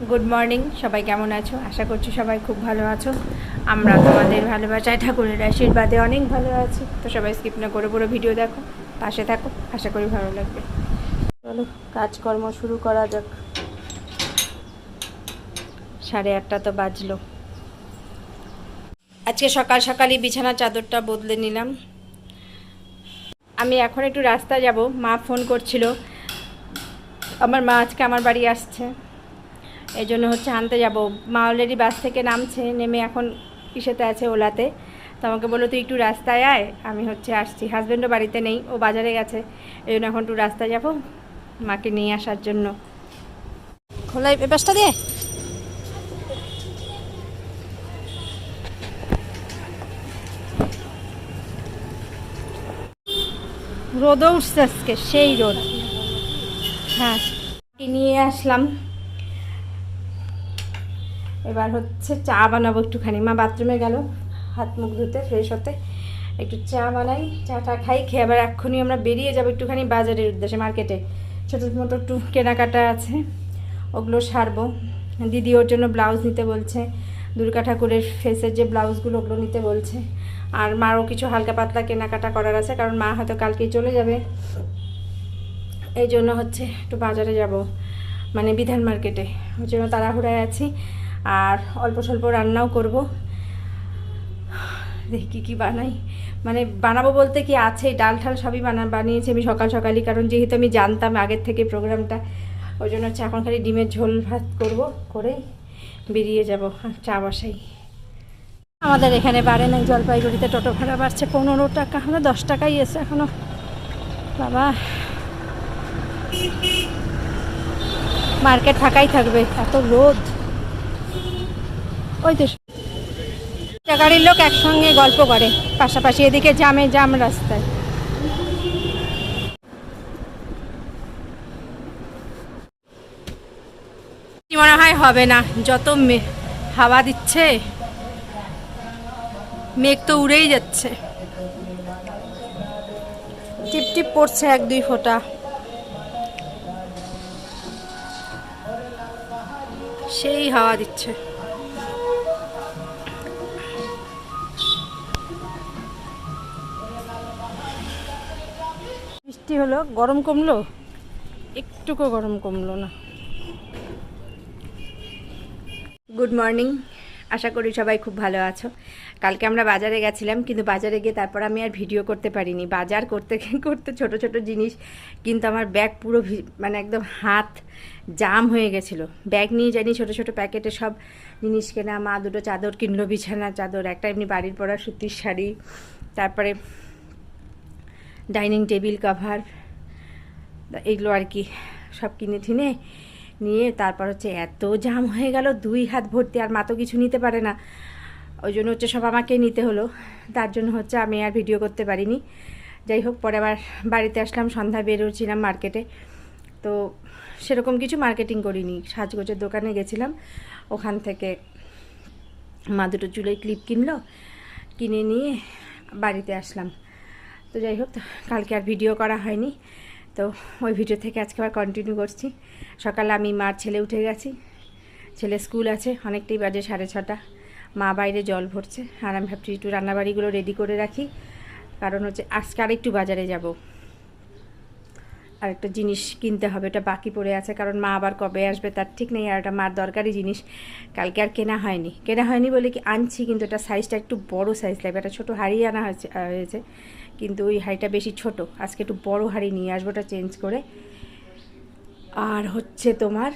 Good morning সবাই কেমন আছো? আশা করছি সবাই খুব ভালো আছো। আমরা তোমাদের ভালোবাসায়, ঠাকুরের আশীর্বাদে অনেক ভালো আছি। তো সবাই স্কিপ না করে পুরো ভিডিও দেখো, পাশে থাকো, আশা করি ভালো লাগবে। চলো, কাজকর্ম শুরু করা যাক। সাড়ে আটটা তো বাজলো। আজকে সকাল সকালই বিছানার চাদরটা বদলে নিলাম। আমি এখন একটু রাস্তা যাব, মা ফোন করছিল। আমার মা আজকে আমার বাড়ি আসছে। এই জন্য হচ্ছে আনতে যাব। মা অলরেডি বাস থেকে নামছে নেমে এখন কিসেতে আছে ওলাতে। তো আমাকে বলল তুই একটু রাস্তায় আয় আমি হচ্ছে আসছি। হাজব্যান্ডও বাড়িতে নেই ও বাজারে গেছে। এই জন্য এখন একটু রাস্তায় যাব মাকে নিয়ে আসার জন্য। খোলাই পেপারসটা দিয়ে। রোদও উঠছে আজকে সেই রোদ। হ্যাঁ নিয়ে আসলাম। এবার হচ্ছে চা বানাবো একটুখানি। মা বাথরুমে গেল, হাত মুখ ধুতে ফ্রেশ হতে। একটু চা বানাই, চাটা খাই, খেয়ে আবার এক্ষুনি আমরা বেরিয়ে যাব একটুখানি বাজারের উদ্দেশ্যে মার্কেটে ছোটো মোটো একটু কেনাকাটা আছে, ওগুলো সারবো। দিদি ওর জন্য ব্লাউজ নিতে বলছে, দুর্গা ঠাকুরের ফেসের যে ব্লাউজগুলো ওগুলো নিতে বলছে। আর মারও কিছু হালকা পাতলা কেনাকাটা করার আছে, কারণ মা হয়তো কালকেই চলে যাবে। এই জন্য হচ্ছে একটু বাজারে যাব মানে বিধান মার্কেটে ওই জন্য তাড়াহুড়ায় আছি। আর অল্প স্বল্প রান্নাও করব। দেখি কী কী বানাই। মানে বানাবো বলতে কি আছে, ডাল ঠাল সবই বানা, বানিয়েছি আমি সকাল সকালই, কারণ যেহেতু আমি জানতাম আগের থেকে প্রোগ্রামটা, ওই জন্য হচ্ছে এখন খালি ডিমের ঝোল ভাত করব করেই বেরিয়ে যাব চা বসাই। আমাদের এখানে বাড়ে নাই জলপাইগুড়িতে টোটো ভাড়া বাড়ছে পনেরো টাকা হলো দশ টাকাই এসে এখনও বাবা। মার্কেট ফাঁকাই থাকবে, এত রোদ। ওই তো গাড়ির লোক একসঙ্গে গল্প করে, পাশাপাশি এদিকে জামে জাম রাস্তায়। মনে হয় হবে না? যত হাওয়া দিচ্ছে, মেঘ তো উড়েই যাচ্ছে। টিপ টিপ পড়ছে এক দুই ফোঁটা। সেই হাওয়া দিচ্ছে। বৃষ্টি হলো, গরম কমলো? একটুকু গরম কমলো না। গুড মর্নিং আশা করি সবাই খুব ভালো আছো। কালকে আমরা বাজারে গেছিলাম, কিন্তু বাজারে গিয়ে তারপর আমি আর ভিডিও করতে পারিনি। বাজার করতে করতে ছোট ছোট জিনিস, কিন্তু আমার ব্যাগ পুরো মানে একদম হাত জাম হয়ে গেছিল। ব্যাগ নিয়ে জানি ছোট ছোট প্যাকেটে সব জিনিস কেনা, মা দুটো চাদর কিনলো, বিছানা, চাদর, একটা এমনি বাড়ির পরা সুতির শাড়ি, তারপরে ডাইনিং টেবিল কাভার, এগুলো আর কি সব কিনে ঠিনে নিয়ে তারপর হচ্ছে এত জাম হয়ে গেল, দুই হাত ভর্তি, আর মা তো কিছু নিতে পারে না। ওই জন্য হচ্ছে সব আমাকে নিতে হলো। তার জন্য হচ্ছে আমি আর ভিডিও করতে পারিনি। যাই হোক, পরে আবার বাড়িতে আসলাম সন্ধ্যা বেরোচ্ছিলাম মার্কেটে। তো সেরকম কিছু মার্কেটিং করিনি, সাজগোজের দোকানে গেছিলাম। ওখান থেকে মা দুটো চুলের ক্লিপ কিনলো, কিনে নিয়ে বাড়িতে আসলাম। তো যাই হোক কালকে আর ভিডিও করা হয়নি। তো ওই ভিডিও থেকে আজকে আবার কন্টিনিউ করছি। সকালে আমি মার ছেলে উঠে গেছি। ছেলে স্কুল আছে, অনেকটাই বাজে সাড়ে ছটা। মা বাইরে জল ভরছে। আর আমি ভাবছি একটু রান্নাবাড়িগুলো রেডি করে রাখি। কারণ হচ্ছে আজকে আর একটু বাজারে যাব। আর একটা জিনিস কিনতে হবে, ওটা বাকি পড়ে আছে। কারণ মা আবার কবে আসবে তার ঠিক নেই। আর এটা মার দরকারি জিনিস। কালকে আর কেনা হয়নি। কেনা হয়নি বলে কি আনছি, কিন্তু এটা সাইজটা একটু বড় সাইজ লাগবে। একটা ছোটো হারিয়ে আনা হয়েছে হয়েছে। কিন্তু ওই হাঁড়িটা বেশি ছোট। আজকে একটু বড় হাঁড়ি নিয়ে আসব, ওটা চেঞ্জ করে। আর হচ্ছে তোমার,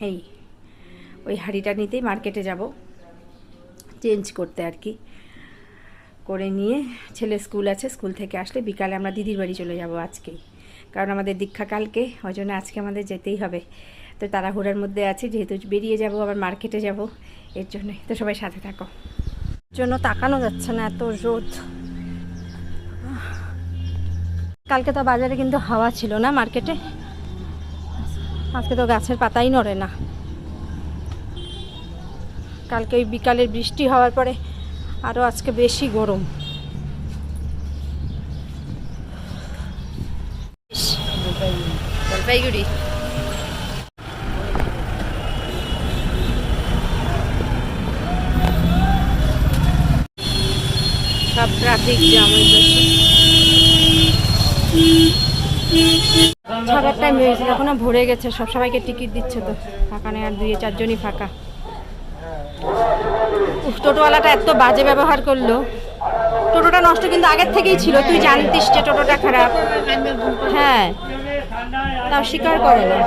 এই, ওই হাঁড়িটা নিতেই মার্কেটে যাব। চেঞ্জ করতে আর কি। করে নিয়ে, ছেলে স্কুল আছে স্কুল থেকে আসলে বিকালে আমরা দিদির বাড়ি চলে যাব আজকেই কারণ আমাদের দীক্ষা কালকে, ওই জন্য আজকে আমাদের যেতেই হবে। তো তাড়াহুড়ার মধ্যে আছি, যেহেতু বেরিয়ে যাব, আবার মার্কেটে যাব। এর জন্যই। তো সবাই সাথে থাকো। জন্য তাকানো যাচ্ছে না, এত রোদ। কালকে তো বাজারে কিন্তু হাওয়া ছিল না মার্কেটে। আজকে তো গাছের পাতাই নড়ে না। কালকে ওই বিকালের বৃষ্টি হওয়ার পরে আরও আজকে বেশি গরম। জলপাইগুড়ি। সব ট্রাফিক জ্যাম হয়ে ছাড়ার টাইম হয়েছে এখনও ভরে গেছে, সব সবাইকে টিকিট দিচ্ছে তো, ফাঁকা নেই, আর দুই, চারজনই ফাঁকা। টোটোওয়ালাটা এত বাজে ব্যবহার করল। টোটোটা নষ্ট কিন্তু আগের থেকেই ছিল, তুই জানতিস যে টোটোটা খারাপ। হ্যাঁ তাও স্বীকার করে না।